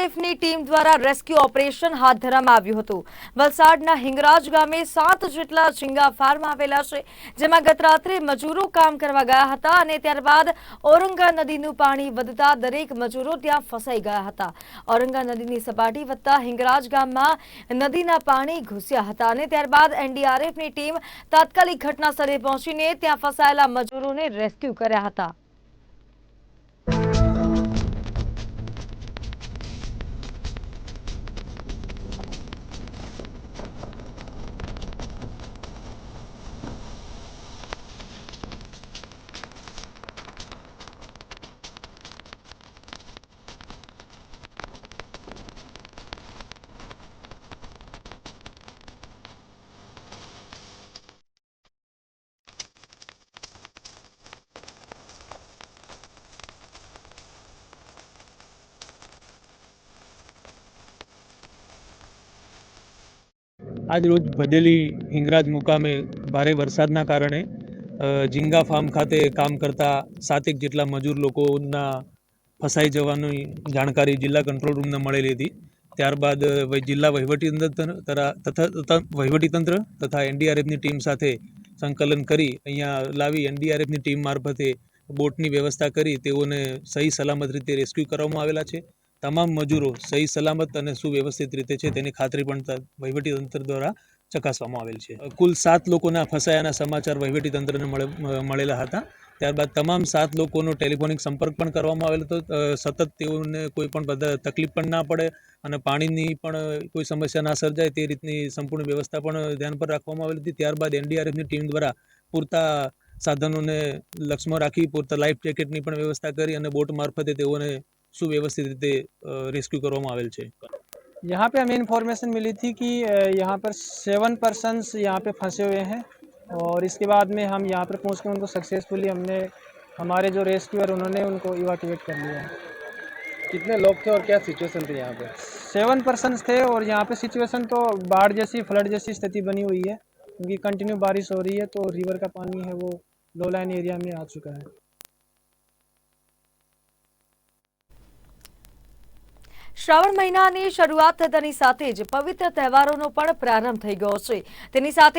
એનડીઆરએફની ટીમ દ્વારા rescue operation હાથ ધરવામાં આવ્યું હતું. વલસાડના હિંગરાજ ગામે સાત જેટલા ઝીંગા ફાર્મ આવેલા છે, જેમાં ગત રાત્રે મજૂરો કામ કરવા ગયા હતા અને ત્યારબાદ ઔરંગા નદીનું પાણી વધતા દરેક મજૂરો ત્યાં ફસાઈ ગયા હતા. ઓરંગા નદીની સપાટી વધતા હિંગરાજ ગામમાં નદીના પાણી ઘૂસ્યા હતા અને ત્યારબાદ એનડીઆરએફની ટીમ તાત્કાલિક ઘટના સ્થળે પહોંચીને ત્યાં ફસાયેલા મજૂરોને રેસ્ક્યુ કર્યા હતા. આજ રોજ ભદેલી હિંગરાજ મુકામે ભારે વરસાદના કારણે ઝીંગા ફાર્મ ખાતે કામ કરતા સાતેક જેટલા મજૂર લોકોના ફસાઈ જવાની જાણકારી જિલ્લા કંટ્રોલ રૂમને મળેલી હતી. ત્યારબાદ જિલ્લા વહીવટીતંત્ર તરા- તથા તથા વહીવટીતંત્ર તથા એનડીઆરએફની ટીમ સાથે સંકલન કરી, અહીંયા લાવી એનડીઆરએફની ટીમ મારફતે બોટની વ્યવસ્થા કરી, તેઓને સહી સલામત રીતે રેસ્ક્યુ કરવામાં આવેલા છે. તમામ મજૂરો સહી, સલામત અને સુવ્યવસ્થિત રીતે છે તેની ખાતરી પણ વહીવટીતંત્ર દ્વારા ચકાસવામાં આવેલ છે. કુલ સાત લોકોના ફસાયાના સમાચાર વહીવટીતંત્રને મળે મળેલા હતા. ત્યારબાદ તમામ સાત લોકોનો ટેલિફોનિક સંપર્ક પણ કરવામાં આવેલો હતો. સતત તેઓને કોઈ પણ તકલીફ પણ ના પડે અને પાણીની પણ કોઈ સમસ્યા ના સર્જાય તે રીતની સંપૂર્ણ વ્યવસ્થા પણ ધ્યાન પર રાખવામાં આવેલી હતી. ત્યારબાદ એનડીઆરએફની ટીમ દ્વારા પૂરતા સાધનોને લક્ષમાં રાખી, પૂરતા લાઈફ જેકેટની પણ વ્યવસ્થા કરી અને બોટ મારફતે તેઓને સુવ્યવસ્થિત રીતે રેસ્ક્યુ કરવામાં આવેલ છે यहाँ पे हमें इन्फॉर्मेशन मिली थी कि अ, यहाँ पर सेवन पर्सन्स यहाँ पे फंसे हुए हैं और इसके बाद में हम यहाँ पर पहुँच के उनको सक्सेसफुली हमने हमारे जो रेस्क्यूअर उन्होंने उनको इवाक्यूएट कर लिया है कितने लोग थे और क्या सिचुएशन थी यहाँ पे सेवन पर्सन्स थे और यहाँ पे सिचुएशन तो बाढ़ जैसी फ्लड जैसी स्थिति बनी हुई है क्योंकि कंटिन्यू बारिश हो रही है तो रिवर का पानी है वो लो लाइन एरिया में आ चुका है શ્રાવણ મહિનાની શરૂઆત થતાની સાથે જ પવિત્ર તહેવારોનો પણ પ્રારંભ થઈ ગયો છે. તેની સાથે